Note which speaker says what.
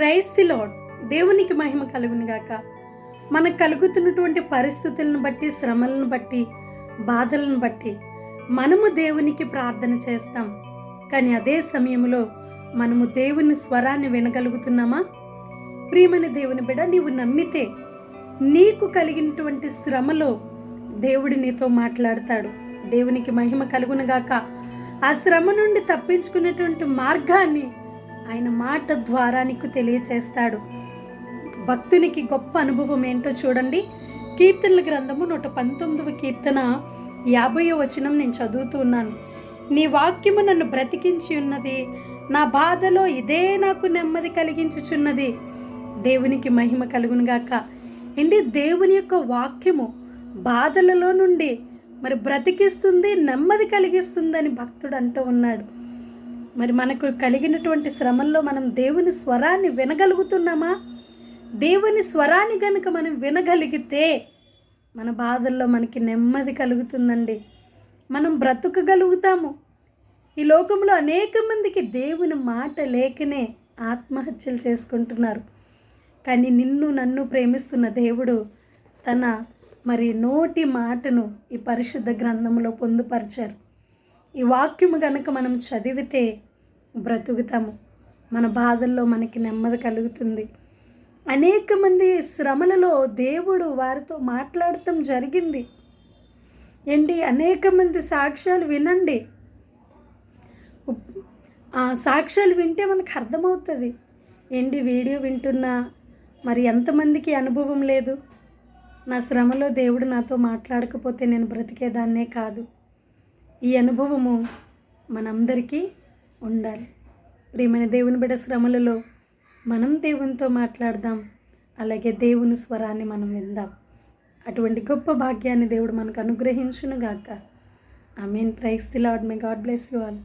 Speaker 1: ప్రైస్తి lord దేవునికి మహిమ కలుగునుగాక మనకు కలుగుతున్నటువంటి పరిస్థితులను బట్టి శ్రమలను బట్టి బాధలను బట్టి మనము దేవునికి ప్రార్థన చేస్తాం. కానీ అదే సమయంలో మనము దేవుని స్వరాన్ని వినగలుగుతున్నామా? ప్రియమని దేవుని బిడ నీవు నమ్మితే నీకు కలిగినటువంటి శ్రమలో దేవుడి నీతో మాట్లాడతాడు. దేవునికి మహిమ కలుగునగాక ఆ శ్రమ నుండి తప్పించుకునేటువంటి మార్గాన్ని ఆయన మాట ద్వారా నీకు తెలియచేస్తాడు. భక్తునికి గొప్ప అనుభవం ఏంటో చూడండి. కీర్తనల గ్రంథము నూట పంతొమ్మిదవ కీర్తన యాభైవ వచనం నేను చదువుతూ ఉన్నాను. నీ వాక్యము నన్ను బ్రతికించి ఉన్నది. నా బాధలో ఇదే నాకు నెమ్మది కలిగించుచున్నది. దేవునికి మహిమ కలుగునుగాక ఏంటి? దేవుని యొక్క వాక్యము బాధలలో నుండి మరి బ్రతికిస్తుంది నెమ్మది కలిగిస్తుందని భక్తుడు అంటూ ఉన్నాడు. మరి మనకు కలిగినటువంటి శ్రమల్లో మనం దేవుని స్వరాన్ని వినగలుగుతున్నామా? దేవుని స్వరాన్ని కనుక మనం వినగలిగితే మన బాధల్లో మనకి నెమ్మది కలుగుతుందండి. మనం బ్రతుకగలుగుతాము. ఈ లోకంలో అనేక మందికి దేవుని మాట లేకనే ఆత్మహత్యలు చేసుకుంటున్నారు. కానీ నిన్ను నన్ను ప్రేమిస్తున్న దేవుడు తన మరి నోటి మాటను ఈ పరిశుద్ధ గ్రంథంలో పొందుపరిచారు. ఈ వాక్యము కనుక మనం చదివితే బ్రతుకుతాము. మన బాధల్లో మనకి నెమ్మది కలుగుతుంది. అనేక మంది శ్రమలలో దేవుడు వారితో మాట్లాడటం జరిగింది. ఏంటి? అనేక మంది సాక్ష్యాలు వినండి. ఆ సాక్ష్యాలు వింటే మనకు అర్థమవుతుంది. ఏంటి? వీడియో వింటున్నా మరి ఎంతమందికి అనుభవం లేదు? నా శ్రమలో దేవుడు నాతో మాట్లాడకపోతే నేను బ్రతికేదాన్నే కాదు. ఈ అనుభవము మనందరికీ ఉండాలి. ప్రియమైన దేవుని బిడ శ్రమలలో మనం దేవునితో మాట్లాడదాం. అలాగే దేవుని స్వరాన్ని మనం విందాం. అటువంటి గొప్ప భాగ్యాన్ని దేవుడు మనకు అనుగ్రహించును గాక I mean praise the Lord may God bless you all.